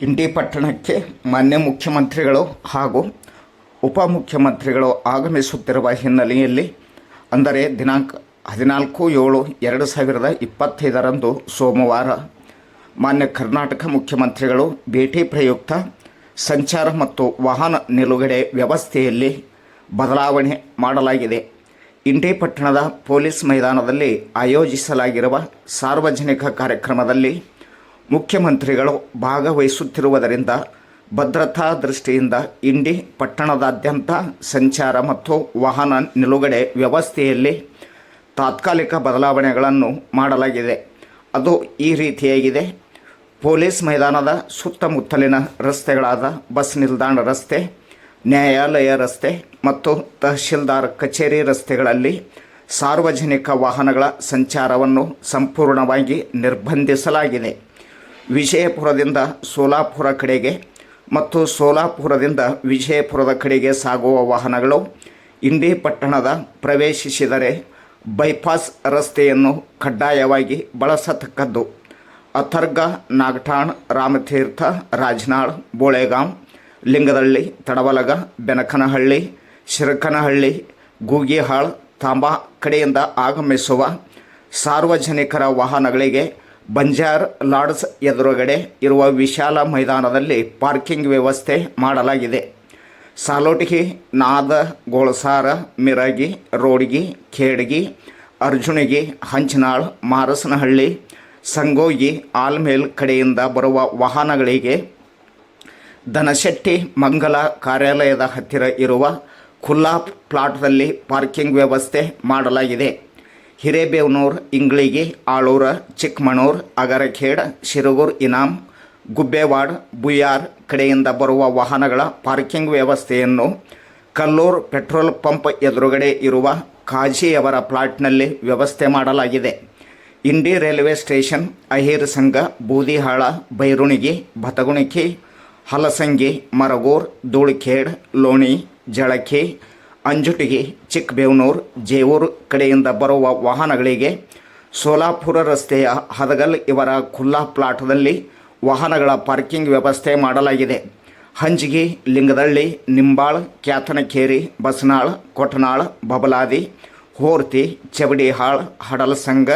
ಇಂಡಿ ಪಟ್ಟಣಕ್ಕೆ ಮಾನ್ಯ ಮುಖ್ಯಮಂತ್ರಿಗಳು ಹಾಗೂ ಉಪಮುಖ್ಯಮಂತ್ರಿಗಳು ಆಗಮಿಸುತ್ತಿರುವ ಹಿನ್ನೆಲೆಯಲ್ಲಿ ಅಂದರೆ ದಿನಾಂಕ ಹದಿನಾಲ್ಕು ಏಳು ಎರಡು ಸಾವಿರದ ಇಪ್ಪತ್ತೈದರಂದು ಸೋಮವಾರ ಮಾನ್ಯ ಕರ್ನಾಟಕ ಮುಖ್ಯಮಂತ್ರಿಗಳು ಭೇಟಿ ಪ್ರಯುಕ್ತ ಸಂಚಾರ ಮತ್ತು ವಾಹನ ನಿಲುಗಡೆ ವ್ಯವಸ್ಥೆಯಲ್ಲಿ ಬದಲಾವಣೆ ಮಾಡಲಾಗಿದೆ. ಇಂಡಿ ಪಟ್ಟಣದ ಪೊಲೀಸ್ ಮೈದಾನದಲ್ಲಿ ಆಯೋಜಿಸಲಾಗಿರುವ ಸಾರ್ವಜನಿಕ ಕಾರ್ಯಕ್ರಮದಲ್ಲಿ ಮುಖ್ಯಮಂತ್ರಿಗಳು ಭಾಗವಹಿಸುತ್ತಿರುವುದರಿಂದ ಭದ್ರತಾ ದೃಷ್ಟಿಯಿಂದ ಇಂಡಿ ಪಟ್ಟಣದಾದ್ಯಂತ ಸಂಚಾರ ಮತ್ತು ವಾಹನ ನಿಲುಗಡೆ ವ್ಯವಸ್ಥೆಯಲ್ಲಿ ತಾತ್ಕಾಲಿಕ ಬದಲಾವಣೆಗಳನ್ನು ಮಾಡಲಾಗಿದೆ. ಅದು ಈ ರೀತಿಯಾಗಿದೆ. ಪೊಲೀಸ್ ಮೈದಾನದ ಸುತ್ತಮುತ್ತಲಿನ ರಸ್ತೆಗಳಾದ ಬಸ್ ನಿಲ್ದಾಣ ರಸ್ತೆ, ನ್ಯಾಯಾಲಯ ರಸ್ತೆ ಮತ್ತು ತಹಶೀಲ್ದಾರ್ ಕಚೇರಿ ರಸ್ತೆಗಳಲ್ಲಿ ಸಾರ್ವಜನಿಕ ವಾಹನಗಳ ಸಂಚಾರವನ್ನು ಸಂಪೂರ್ಣವಾಗಿ ನಿರ್ಬಂಧಿಸಲಾಗಿದೆ. ವಿಜಯಪುರದಿಂದ ಸೋಲಾಪುರ ಕಡೆಗೆ ಮತ್ತು ಸೋಲಾಪುರದಿಂದ ವಿಜಯಪುರದ ಕಡೆಗೆ ಸಾಗುವ ವಾಹನಗಳು ಇಂಡಿ ಪಟ್ಟಣದ ಪ್ರವೇಶಿಸಿದರೆ ಬೈಪಾಸ್ ರಸ್ತೆಯನ್ನು ಕಡ್ಡಾಯವಾಗಿ ಬಳಸತಕ್ಕದ್ದು. ಅಥರ್ಗ, ನಾಗಠಾಣ್, ರಾಮತೀರ್ಥ, ರಾಜನಾಳ್, ಬೋಳೆಗಾಂ, ಲಿಂಗದಳ್ಳಿ, ತಡವಲಗ, ಬೆನಕನಹಳ್ಳಿ, ಶಿರಕನಹಳ್ಳಿ, ಗೂಗಿಹಾಳ್, ತಾಂಬಾ ಕಡೆಯಿಂದ ಆಗಮಿಸುವ ಸಾರ್ವಜನಿಕರ ವಾಹನಗಳಿಗೆ ಬಂಜಾರ್ ಲಾಡ್ಸ್ ಎದುರುಗಡೆ ಇರುವ ವಿಶಾಲ ಮೈದಾನದಲ್ಲಿ ಪಾರ್ಕಿಂಗ್ ವ್ಯವಸ್ಥೆ ಮಾಡಲಾಗಿದೆ. ಸಾಲೋಟಿಗಿ ನಾದ ಗೋಳಸಾರ ಮಿರಗಿ, ರೋಡ್ಗಿ, ಖೇಡ್ಗಿ, ಅರ್ಜುನಗಿ, ಹಂಚನಾಳ್, ಮಾರಸನಹಳ್ಳಿ, ಸಂಗೋಗಿ, ಆಲ್ಮೇಲ್ ಕಡೆಯಿಂದ ಬರುವ ವಾಹನಗಳಿಗೆ ದನಶೆಟ್ಟಿ ಮಂಗಲ ಕಾರ್ಯಾಲಯದ ಹತ್ತಿರ ಇರುವ ಖುಲ್ಲಾ ಪ್ಲಾಟ್ನಲ್ಲಿ ಪಾರ್ಕಿಂಗ್ ವ್ಯವಸ್ಥೆ ಮಾಡಲಾಗಿದೆ. ಹಿರೇಬೇವನೂರು ಇಂಗ್ಳಿಗಿ ಆಳೂರ ಚಿಕ್ಕಮಣೂರ್ ಅಗರಖೇಡ್, ಶಿರಗೂರ್, ಇನಾಮ್, ಗುಬ್ಬೇವಾಡ್ ಬುಯಾರ್ ಕಡೆಯಿಂದ ಬರುವ ವಾಹನಗಳ ಪಾರ್ಕಿಂಗ್ ವ್ಯವಸ್ಥೆಯನ್ನು ಕಲ್ಲೂರ್ ಪೆಟ್ರೋಲ್ ಪಂಪ್ ಎದುರುಗಡೆ ಇರುವ ಕಾಜಿಯವರ ಪ್ಲಾಟ್ನಲ್ಲಿ ವ್ಯವಸ್ಥೆ ಮಾಡಲಾಗಿದೆ. ಇಂಡಿ ರೈಲ್ವೆ ಸ್ಟೇಷನ್, ಅಹಿರ್ ಸಂಘ, ಬೂದಿಹಾಳ, ಬೈರುಣಿಗಿ ಭತಗುಣಿಕಿ ಹಲಸಂಗಿ, ಮರಗೂರ್, ಧೂಳಿಖೇಡ್, ಲೋಣಿ, ಜಳಕಿ ಅಂಜುಟಿಗಿ ಚಿಕ್ಕಬೇವನೂರು, ಜೇವೂರು ಕಡೆಯಿಂದ ಬರುವ ವಾಹನಗಳಿಗೆ ಸೋಲಾಪುರ ರಸ್ತೆಯ ಹದಗಲ್ ಇವರ ಖುಲ್ಲಾ ಪ್ಲಾಟ್ದಲ್ಲಿ ವಾಹನಗಳ ಪಾರ್ಕಿಂಗ್ ವ್ಯವಸ್ಥೆ ಮಾಡಲಾಗಿದೆ. ಹಂಜಗಿ, ಲಿಂಗದಳ್ಳಿ, ನಿಂಬಾಳ್, ಕ್ಯಾತನಕೇರಿ, ಬಸನಾಳ್, ಕೊಟನಾಳ್, ಬಬಲಾದಿ, ಹೋರ್ತಿ, ಚವಡಿಹಾಳ್, ಹಡಲಸಂಗ,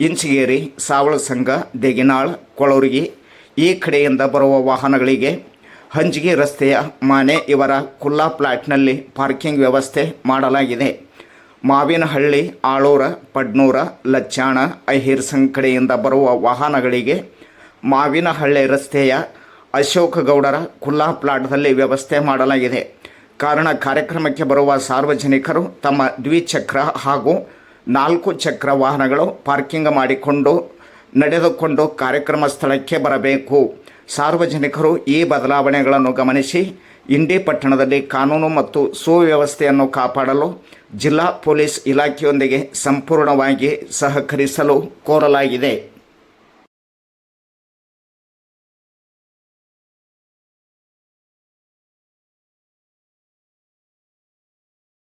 ಇಂಚಗೇರಿ ಸಾವಳ ಸಂಘ ದೇಗಿನಾಳ್, ಕೊಳೂರಿಗೆ ಈ ಕಡೆಯಿಂದ ಬರುವ ವಾಹನಗಳಿಗೆ ಹಂಜಗಿ ರಸ್ತೆಯ ಮಾನೆ ಇವರ ಕುಲ್ಲಾ ಪ್ಲಾಟ್ನಲ್ಲಿ ಪಾರ್ಕಿಂಗ್ ವ್ಯವಸ್ಥೆ ಮಾಡಲಾಗಿದೆ. ಮಾವಿನಹಳ್ಳಿ, ಆಳೂರ, ಪಡ್ನೂರ, ಲಚ್ಚಾಣ ಅಹಿರ್ಸಂಗ್ ಸಂಕಡೆಯಿಂದ ಬರುವ ವಾಹನಗಳಿಗೆ ಮಾವಿನಹಳ್ಳಿ ರಸ್ತೆಯ ಅಶೋಕಗೌಡರ ಕುಲ್ಲಾ ಪ್ಲಾಟ್ನಲ್ಲಿ ವ್ಯವಸ್ಥೆ ಮಾಡಲಾಗಿದೆ. ಕಾರಣ ಕಾರ್ಯಕ್ರಮಕ್ಕೆ ಬರುವ ಸಾರ್ವಜನಿಕರು ತಮ್ಮ ದ್ವಿಚಕ್ರ ಹಾಗೂ ನಾಲ್ಕು ಚಕ್ರ ವಾಹನಗಳು ಪಾರ್ಕಿಂಗ್ ಮಾಡಿಕೊಂಡು ನಡೆದುಕೊಂಡು ಕಾರ್ಯಕ್ರಮ ಸ್ಥಳಕ್ಕೆ ಬರಬೇಕು. ಸಾರ್ವಜನಿಕರು ಈ ಬದಲಾವಣೆಗಳನ್ನು ಗಮನಿಸಿ ಇಂಡಿ ಪಟ್ಟಣದಲ್ಲಿ ಕಾನೂನು ಮತ್ತು ಸುವ್ಯವಸ್ಥೆಯನ್ನು ಕಾಪಾಡಲು ಜಿಲ್ಲಾ ಪೊಲೀಸ್ ಇಲಾಖೆಯೊಂದಿಗೆ ಸಂಪೂರ್ಣವಾಗಿ ಸಹಕರಿಸಲು ಕೋರಲಾಗಿದೆ.